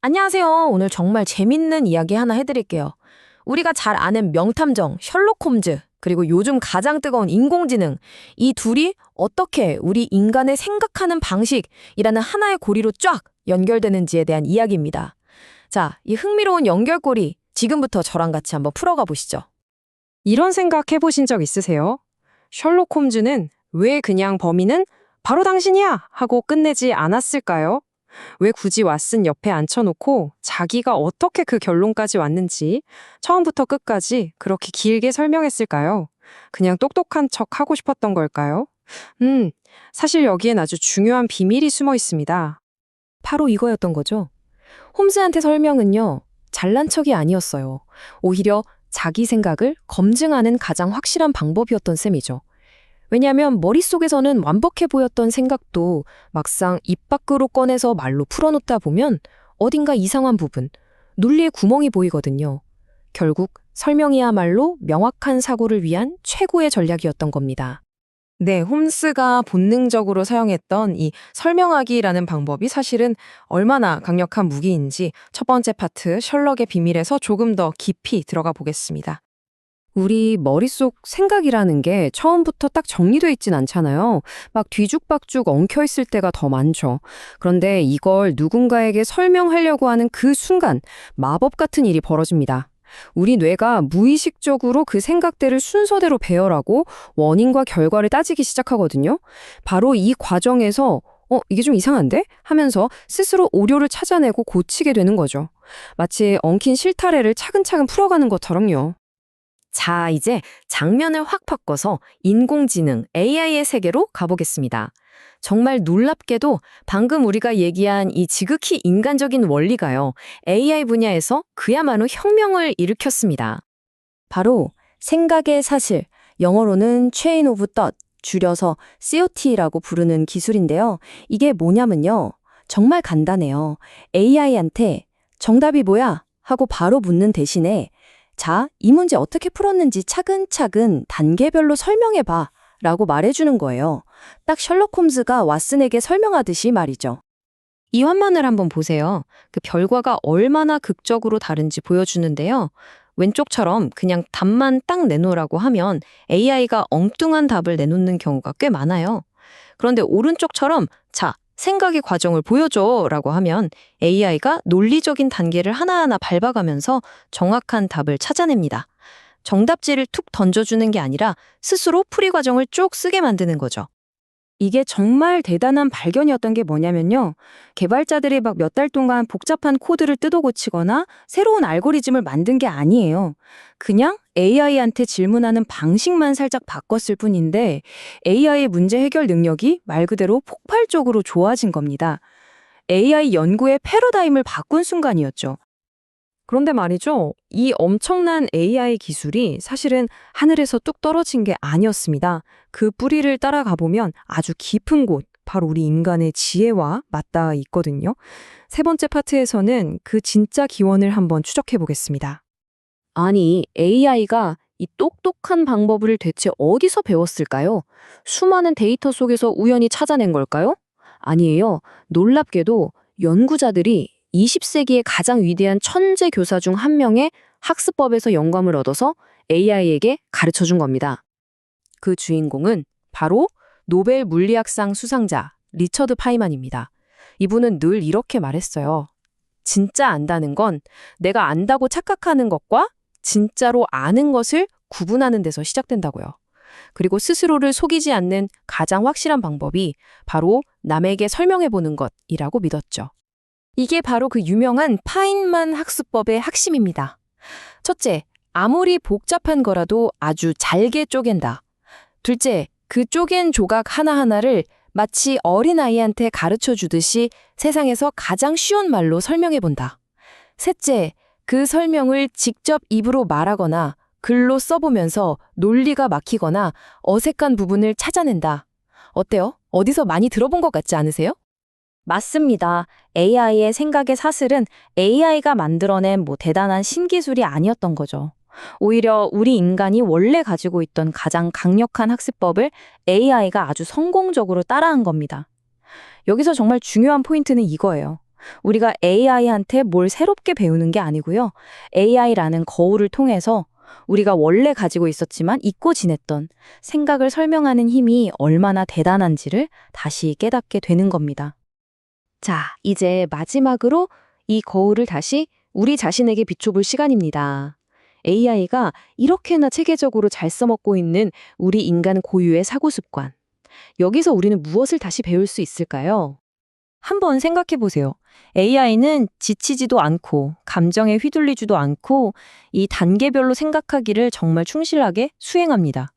안녕하세요. 오늘 정말 재밌는 이야기 하나 해드릴게요. 우리가 잘 아는 명탐정 셜록 홈즈, 그리고 요즘 가장 뜨거운 인공지능, 이 둘이 어떻게 우리 인간의 생각하는 방식이라는 하나의 고리로 쫙 연결되는지에 대한 이야기입니다. 자, 이 흥미로운 연결고리, 지금부터 저랑 같이 한번 풀어가 보시죠. 이런 생각 해보신 적 있으세요? 셜록 홈즈는 왜 그냥 범인은 바로 당신이야! 하고 끝내지 않았을까요? 왜 굳이 왓슨 옆에 앉혀놓고 자기가 어떻게 그 결론까지 왔는지 처음부터 끝까지 그렇게 길게 설명했을까요? 그냥 똑똑한 척 하고 싶었던 걸까요? 음, 사실 여기엔 아주 중요한 비밀이 숨어 있습니다. 바로 이거였던 거죠. 홈즈한테 설명은요, 잘난 척이 아니었어요. 오히려 자기 생각을 검증하는 가장 확실한 방법이었던 셈이죠. 왜냐하면 머릿속에서는 완벽해 보였던 생각도 막상 입 밖으로 꺼내서 말로 풀어놓다 보면 어딘가 이상한 부분, 논리의 구멍이 보이거든요. 결국 설명이야말로 명확한 사고를 위한 최고의 전략이었던 겁니다. 네, 홈스가 본능적으로 사용했던 이 설명하기라는 방법이 사실은 얼마나 강력한 무기인지 첫 번째 파트 셜록의 비밀에서 조금 더 깊이 들어가 보겠습니다. 우리 머릿속 생각이라는 게 처음부터 딱 정리돼 있진 않잖아요. 막 뒤죽박죽 엉켜 있을 때가 더 많죠. 그런데 이걸 누군가에게 설명하려고 하는 그 순간 마법 같은 일이 벌어집니다. 우리 뇌가 무의식적으로 그 생각들을 순서대로 배열하고 원인과 결과를 따지기 시작하거든요. 바로 이 과정에서 어, 이게 좀 이상한데? 하면서 스스로 오류를 찾아내고 고치게 되는 거죠. 마치 엉킨 실타래를 차근차근 풀어가는 것처럼요. 자, 이제 장면을 확 바꿔서 인공지능 AI의 세계로 가보겠습니다. 정말 놀랍게도 방금 우리가 얘기한 이 지극히 인간적인 원리가요. AI 분야에서 그야말로 혁명을 일으켰습니다. 바로 생각의 사실, 영어로는 chain of thought, 줄여서 COT라고 부르는 기술인데요. 이게 뭐냐면요. 정말 간단해요. AI한테 정답이 뭐야? 하고 바로 묻는 대신에 자, 이 문제 어떻게 풀었는지 차근차근 단계별로 설명해봐. 라고 말해주는 거예요. 딱 셜록 홈즈가 왓슨에게 설명하듯이 말이죠. 이 화면을 한번 보세요. 그 결과가 얼마나 극적으로 다른지 보여주는데요. 왼쪽처럼 그냥 답만 딱 내놓으라고 하면 AI가 엉뚱한 답을 내놓는 경우가 꽤 많아요. 그런데 오른쪽처럼 자, 생각의 과정을 보여줘 라고 하면 AI가 논리적인 단계를 하나하나 밟아가면서 정확한 답을 찾아냅니다. 정답지를 툭 던져주는 게 아니라 스스로 풀이 과정을 쭉 쓰게 만드는 거죠. 이게 정말 대단한 발견이었던 게 뭐냐면요. 개발자들이 막 몇 달 동안 복잡한 코드를 뜯어 고치거나 새로운 알고리즘을 만든 게 아니에요. 그냥 AI한테 질문하는 방식만 살짝 바꿨을 뿐인데 AI의 문제 해결 능력이 말 그대로 폭발적으로 좋아진 겁니다. AI 연구의 패러다임을 바꾼 순간이었죠. 그런데 말이죠. 이 엄청난 AI 기술이 사실은 하늘에서 뚝 떨어진 게 아니었습니다. 그 뿌리를 따라가 보면 아주 깊은 곳, 바로 우리 인간의 지혜와 맞닿아 있거든요. 세 번째 파트에서는 그 진짜 기원을 한번 추적해 보겠습니다. 아니, AI가 이 똑똑한 방법을 대체 어디서 배웠을까요? 수많은 데이터 속에서 우연히 찾아낸 걸까요? 아니에요. 놀랍게도 연구자들이 20세기의 가장 위대한 천재 교사 중 한 명의 학습법에서 영감을 얻어서 AI에게 가르쳐 준 겁니다. 그 주인공은 바로 노벨 물리학상 수상자 리처드 파이만입니다. 이분은 늘 이렇게 말했어요. 진짜 안다는 건 내가 안다고 착각하는 것과 진짜로 아는 것을 구분하는 데서 시작된다고요. 그리고 스스로를 속이지 않는 가장 확실한 방법이 바로 남에게 설명해 보는 것이라고 믿었죠. 이게 바로 그 유명한 파인만 학습법의 핵심입니다. 첫째, 아무리 복잡한 거라도 아주 잘게 쪼갠다. 둘째, 그 쪼갠 조각 하나하나를 마치 어린아이한테 가르쳐 주듯이 세상에서 가장 쉬운 말로 설명해 본다. 셋째, 그 설명을 직접 입으로 말하거나 글로 써보면서 논리가 막히거나 어색한 부분을 찾아낸다. 어때요? 어디서 많이 들어본 것 같지 않으세요? 맞습니다. AI의 생각의 사슬은 AI가 만들어낸 뭐 대단한 신기술이 아니었던 거죠. 오히려 우리 인간이 원래 가지고 있던 가장 강력한 학습법을 AI가 아주 성공적으로 따라한 겁니다. 여기서 정말 중요한 포인트는 이거예요. 우리가 AI한테 뭘 새롭게 배우는 게 아니고요. AI라는 거울을 통해서 우리가 원래 가지고 있었지만 잊고 지냈던 생각을 설명하는 힘이 얼마나 대단한지를 다시 깨닫게 되는 겁니다. 자, 이제 마지막으로 이 거울을 다시 우리 자신에게 비춰볼 시간입니다. AI가 이렇게나 체계적으로 잘 써먹고 있는 우리 인간 고유의 사고 습관. 여기서 우리는 무엇을 다시 배울 수 있을까요? 한번 생각해 보세요. AI는 지치지도 않고 감정에 휘둘리지도 않고 이 단계별로 생각하기를 정말 충실하게 수행합니다.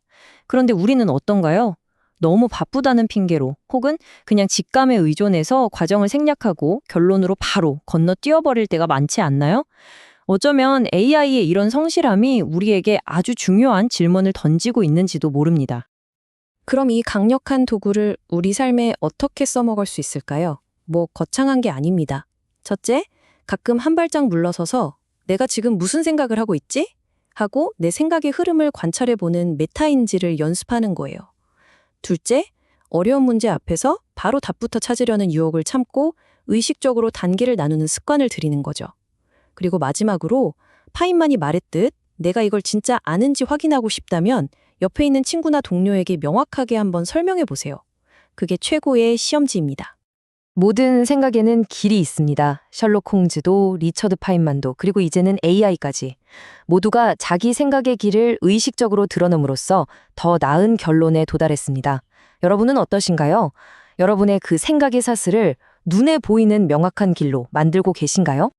그런데 우리는 어떤가요? 너무 바쁘다는 핑계로 혹은 그냥 직감에 의존해서 과정을 생략하고 결론으로 바로 건너뛰어버릴 때가 많지 않나요? 어쩌면 AI의 이런 성실함이 우리에게 아주 중요한 질문을 던지고 있는지도 모릅니다. 그럼 이 강력한 도구를 우리 삶에 어떻게 써먹을 수 있을까요? 뭐 거창한 게 아닙니다. 첫째, 가끔 한 발짝 물러서서 내가 지금 무슨 생각을 하고 있지? 하고 내 생각의 흐름을 관찰해보는 메타인지를 연습하는 거예요. 둘째, 어려운 문제 앞에서 바로 답부터 찾으려는 유혹을 참고 의식적으로 단계를 나누는 습관을 들이는 거죠. 그리고 마지막으로 파인만이 말했듯 내가 이걸 진짜 아는지 확인하고 싶다면 옆에 있는 친구나 동료에게 명확하게 한번 설명해 보세요. 그게 최고의 시험지입니다. 모든 생각에는 길이 있습니다. 셜록 홈즈도 리처드 파인만도 그리고 이제는 AI까지 모두가 자기 생각의 길을 의식적으로 드러냄으로써 더 나은 결론에 도달했습니다. 여러분은 어떠신가요? 여러분의 그 생각의 사슬을 눈에 보이는 명확한 길로 만들고 계신가요?